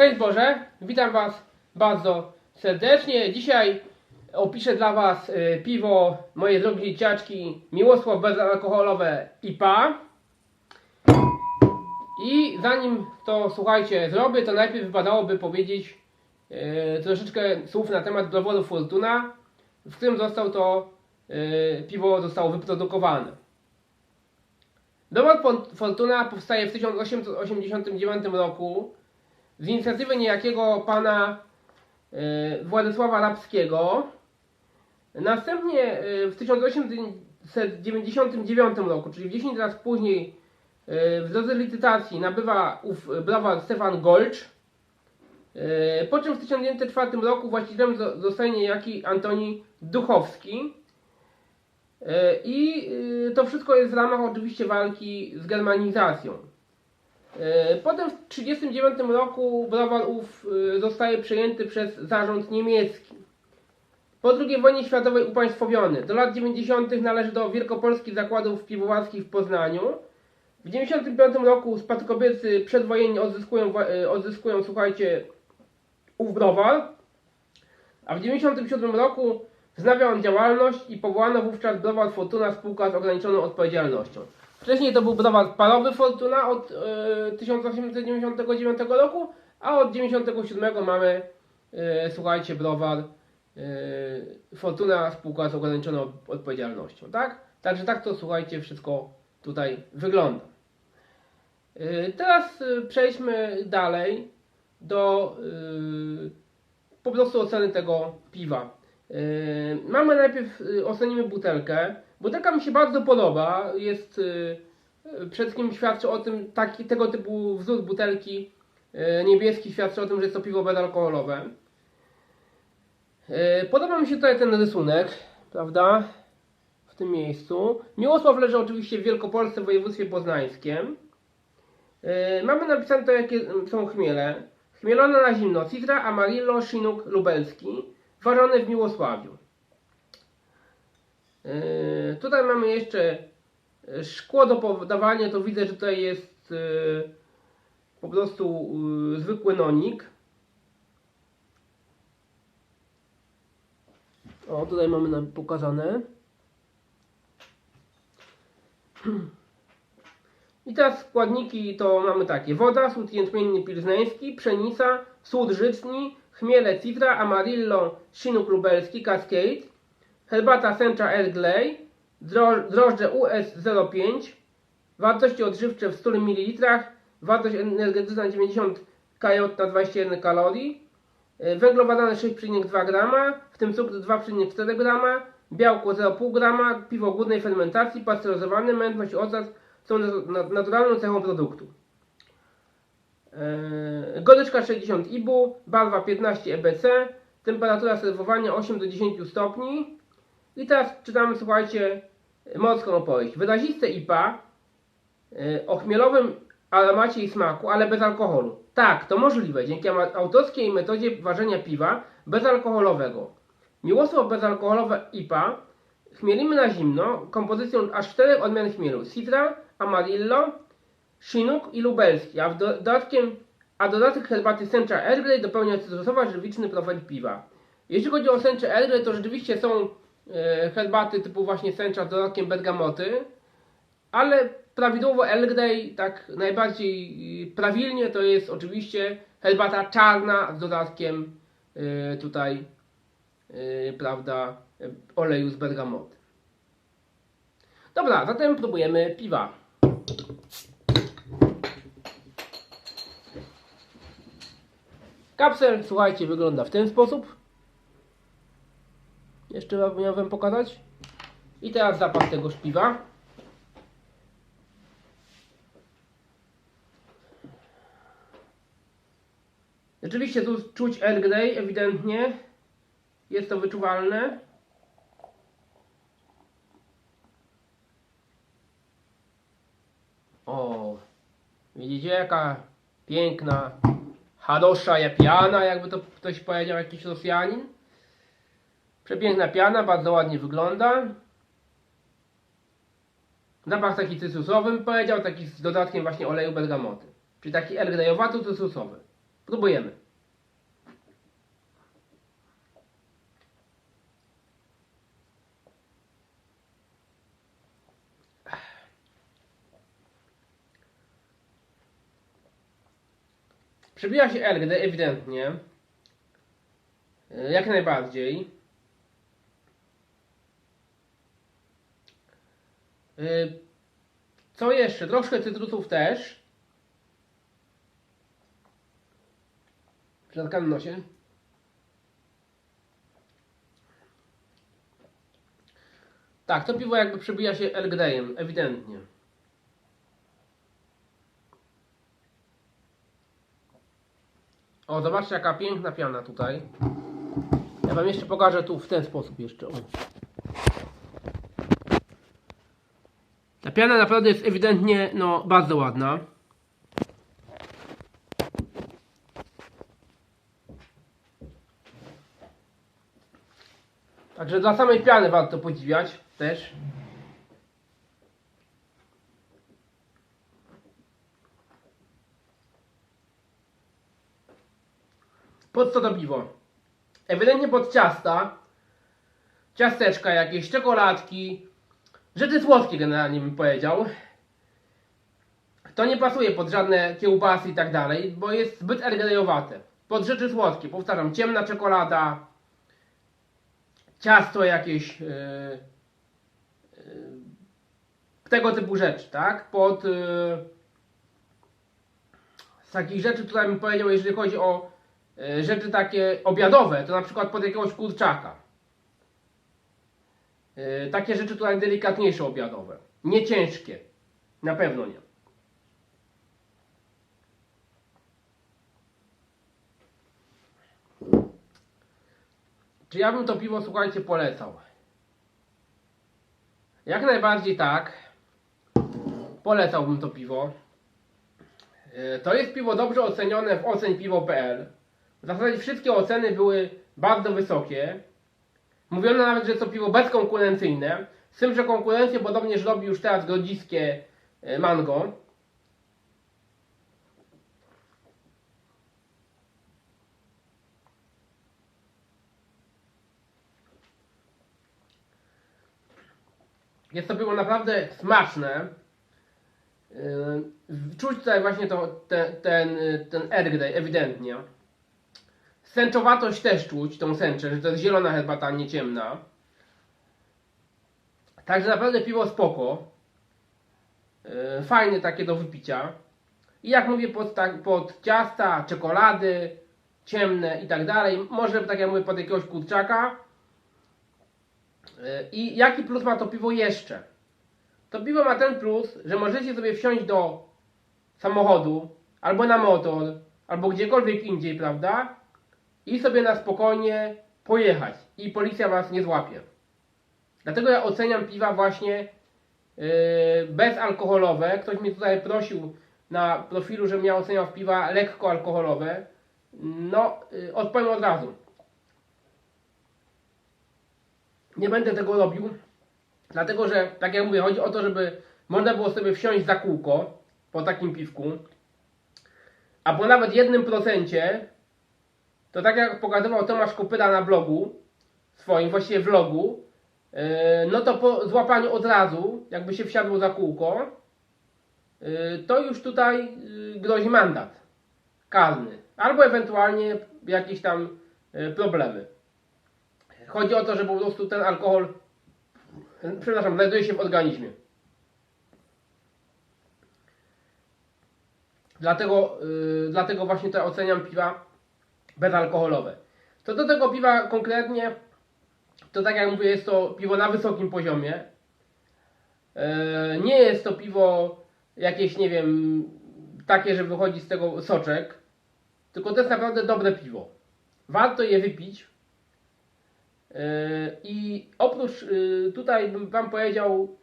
Cześć Boże, witam Was bardzo serdecznie. Dzisiaj opiszę dla Was y, piwo, moje drogie dzieciaczki, Miłosław bezalkoholowe IPA. I zanim to słuchajcie zrobię, to najpierw wypadałoby powiedzieć y, troszeczkę słów na temat browaru Fortuna, w którym został to y, piwo zostało wyprodukowane. Fon- Fortuna powstaje w 1889 roku z inicjatywy niejakiego pana e, Władysława Lapskiego. Następnie e, w 1899 roku, czyli 10 lat później, e, w drodze licytacji nabywa ów browar Stefan Golcz. Po czym w 1904 roku właścicielem zo- zostaje niejaki Antoni Duchowski. I to wszystko jest w ramach oczywiście walki z germanizacją. E, Potem w 1939 roku browar ów e, zostaje przejęty przez zarząd niemiecki. Po II wojnie światowej upaństwowiony. Do lat 90. należy do Wielkopolskich Zakładów Piwowarskich w Poznaniu. W 1995 roku spadkobiercy przedwojenni odzyskują, e, odzyskują słuchajcie, ów browar. A w 1997 roku wznawia on działalność i powołano wówczas browar Fortuna spółka z ograniczoną odpowiedzialnością. Wcześniej to był browar parowy Fortuna od e, 1899 roku, a od 1997 mamy, e, słuchajcie, browar e, Fortuna spółka z ograniczoną odpowiedzialnością, tak? Także tak to, słuchajcie, wszystko tutaj wygląda. E, teraz e, przejdźmy dalej do e, po prostu oceny tego piwa. Yy, mamy najpierw, yy, ocenimy butelkę. Butelka mi się bardzo podoba. Jest, yy, przede wszystkim świadczy o tym, taki, tego typu wzór butelki niebieski świadczy o tym, że jest to piwo bezalkoholowe. Podoba mi się tutaj ten rysunek, prawda? W tym miejscu. Miłosław leży oczywiście w Wielkopolsce, w województwie poznańskim. Mamy napisane to, jakie są chmiele. Chmielone na zimno. Citra, Amarillo, Chinook, Lubelski. Ważone w Miłosławiu. Yy, tutaj mamy jeszcze yy, szkło do podawania. To widzę, że tutaj jest yy, po prostu yy, zwykły nonik. O, tutaj mamy nam pokazane. I teraz składniki to mamy takie. Woda, sód jęczmienny pilzneński, pszenica, sód życni, chmiele citra, amarillo, chinook lubelski, cascade, herbata sęcza Earl Grey, dro- drożdże US05, wartości odżywcze w 100 ml, wartość energetyczna 90 kJ na 21 kalorii, e, węglowodany 6,2 g, w tym cukr 2,4 g, białko 0,5 g, piwo górnej fermentacji, pasteryzowane, mętność ocet są nat- nat- naturalną cechą produktu. Eee, Goryczka 60 IBU, barwa 15 EBC, temperatura serwowania 8 do 10 stopni. I teraz czytamy, słuchajcie, morską opowieść. Wyraziste IPA e, o chmielowym aromacie i smaku, ale bez alkoholu. Tak, to możliwe, dzięki autorskiej metodzie ważenia piwa bezalkoholowego. Miłosław bezalkoholowe IPA chmielimy na zimno kompozycją aż czterech odmian chmielu. Citra, Amarillo, Chinook i Lubelski, a w do- dodatkiem, a dodatek herbaty sęcza Earl Grey dopełnia cytrusowa żywiczny profil piwa. Jeśli chodzi o sęcze Earl Grey, to rzeczywiście są e, herbaty typu właśnie sęcza z dodatkiem bergamoty, ale prawidłowo Earl Grey, tak najbardziej y, prawilnie, to jest oczywiście herbata czarna z dodatkiem y, tutaj, y, prawda, y, oleju z bergamoty. Dobra, zatem próbujemy piwa. Kapsel, słuchajcie, wygląda w ten sposób. Jeszcze wam miałem pokazać. I teraz zapach tego szpiwa. Rzeczywiście tu czuć Earl Grey, ewidentnie. Jest to wyczuwalne. O, widzicie jaka piękna Hadosza piana, jakby to ktoś powiedział, jakiś Rosjanin. Przepiękna piana, bardzo ładnie wygląda. Zapach taki cytrusowy powiedział, taki z dodatkiem właśnie oleju bergamoty. Czyli taki Earl Greyowato cytrusowy. Spróbujemy. Przebija się LGD ewidentnie. E, Jak najbardziej. E, Co jeszcze? Troszkę cytrusów też. Zatkamy nosie. Tak, to piwo jakby przebija się LGD-em, ewidentnie. O, zobaczcie jaka piękna piana tutaj. Ja wam jeszcze pokażę tu w ten sposób jeszcze. O. Ta piana naprawdę jest ewidentnie no, bardzo ładna. Także dla samej piany warto podziwiać też. Co to piwo? Ewidentnie pod ciasta, ciasteczka jakieś, czekoladki, rzeczy słodkie generalnie bym powiedział. To nie pasuje pod żadne kiełbasy i tak dalej, bo jest zbyt ergelejowate. Pod rzeczy słodkie, powtarzam, ciemna czekolada, ciasto jakieś, yy, yy, tego typu rzeczy, tak? Pod yy, z takich rzeczy, które bym powiedział, jeżeli chodzi o rzeczy takie obiadowe, to na przykład pod jakiegoś kurczaka. Yy, takie rzeczy tutaj delikatniejsze obiadowe. Nie ciężkie. Na pewno nie. Czy ja bym to piwo, słuchajcie, polecał? Jak najbardziej tak. Polecałbym to piwo. Yy, To jest piwo dobrze ocenione w ocenpiwo.pl. W zasadzie wszystkie oceny były bardzo wysokie. Mówiono nawet, że to piwo bezkonkurencyjne. Z tym, że konkurencję podobnież robi już teraz grodziskie yy, mango. Jest to piwo naprawdę smaczne. Yy, Czuć tutaj właśnie to, te, ten, y, ten ergdej ewidentnie. Sęczowatość też czuć, tą sęczę, że to jest zielona herbata, nie ciemna. Także naprawdę piwo spoko. Yy, Fajne takie do wypicia. I jak mówię, pod, pod ciasta, czekolady, ciemne i tak dalej. Może tak jak mówię, pod jakiegoś kurczaka. Yy, I jaki plus ma to piwo jeszcze? To piwo ma ten plus, że możecie sobie wsiąść do samochodu, albo na motor, albo gdziekolwiek indziej, prawda? I sobie na spokojnie pojechać. I policja was nie złapie. Dlatego ja oceniam piwa właśnie yy, bezalkoholowe. Ktoś mnie tutaj prosił na profilu, żebym ja oceniał piwa lekko alkoholowe. No, yy, odpowiem od razu. Nie będę tego robił, dlatego że, tak jak mówię, chodzi o to, żeby można było sobie wsiąść za kółko po takim piwku, a po nawet jednym procencie, to tak jak pokazywał Tomasz Kopyra na blogu, swoim właściwie vlogu, yy, no to po złapaniu od razu, jakby się wsiadło za kółko, yy, to już tutaj yy, grozi mandat karny, albo ewentualnie jakieś tam problemy. Chodzi o to, że po prostu ten alkohol, przepraszam, znajduje się w organizmie. Dlatego, dlatego właśnie tutaj oceniam piwa bezalkoholowe. Co do tego piwa konkretnie, to tak jak mówię, jest to piwo na wysokim poziomie. Yy, nie jest to piwo jakieś, nie wiem, takie, że wychodzi z tego soczek, tylko to jest naprawdę dobre piwo. Warto je wypić. Yy, I oprócz yy, tutaj bym Wam powiedział,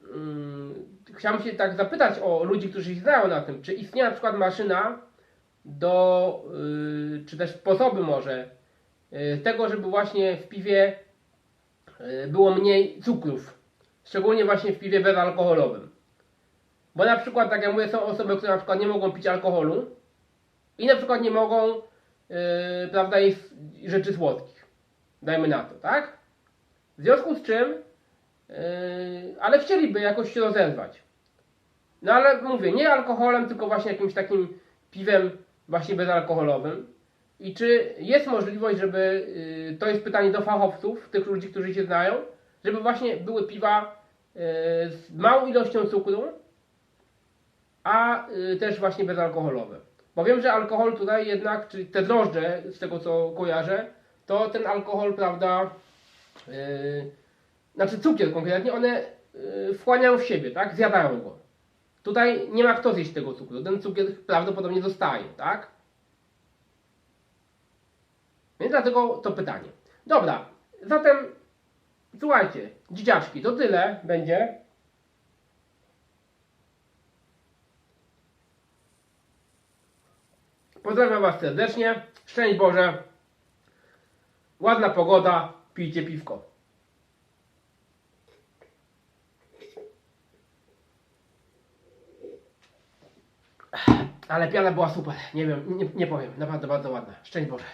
yy, chciałem się tak zapytać o ludzi, którzy się znają na tym, czy istnieje na przykład maszyna do, yy, czy też sposoby może yy, tego, żeby właśnie w piwie yy, było mniej cukrów, szczególnie właśnie w piwie bezalkoholowym. Bo na przykład, tak jak mówię, są osoby, które na przykład nie mogą pić alkoholu, i na przykład nie mogą, prawda, jeść rzeczy słodkich. Dajmy na to, tak? W związku z czym, ale chcieliby jakoś się rozerwać. No ale mówię, nie alkoholem, tylko właśnie jakimś takim piwem właśnie bezalkoholowym. I czy jest możliwość, żeby, yy, to jest pytanie do fachowców, tych ludzi, którzy się znają, żeby właśnie były piwa yy, z małą ilością cukru, a yy, też właśnie bezalkoholowe. Bo wiem, że alkohol tutaj jednak, czyli te drożdże, z tego co kojarzę, to ten alkohol, prawda, yy, znaczy cukier konkretnie, one wchłaniają w siebie, tak, zjadają go. Tutaj nie ma kto zjeść tego cukru, ten cukier prawdopodobnie zostaje, tak? Więc dlatego to pytanie. Dobra, zatem słuchajcie, dzieciaczki, to tyle będzie. Pozdrawiam Was serdecznie. Szczęść Boże. Ładna pogoda. Pijcie piwko. Ale piana była super. Nie wiem, nie, nie powiem. Naprawdę bardzo ładna. Szczęść Boże.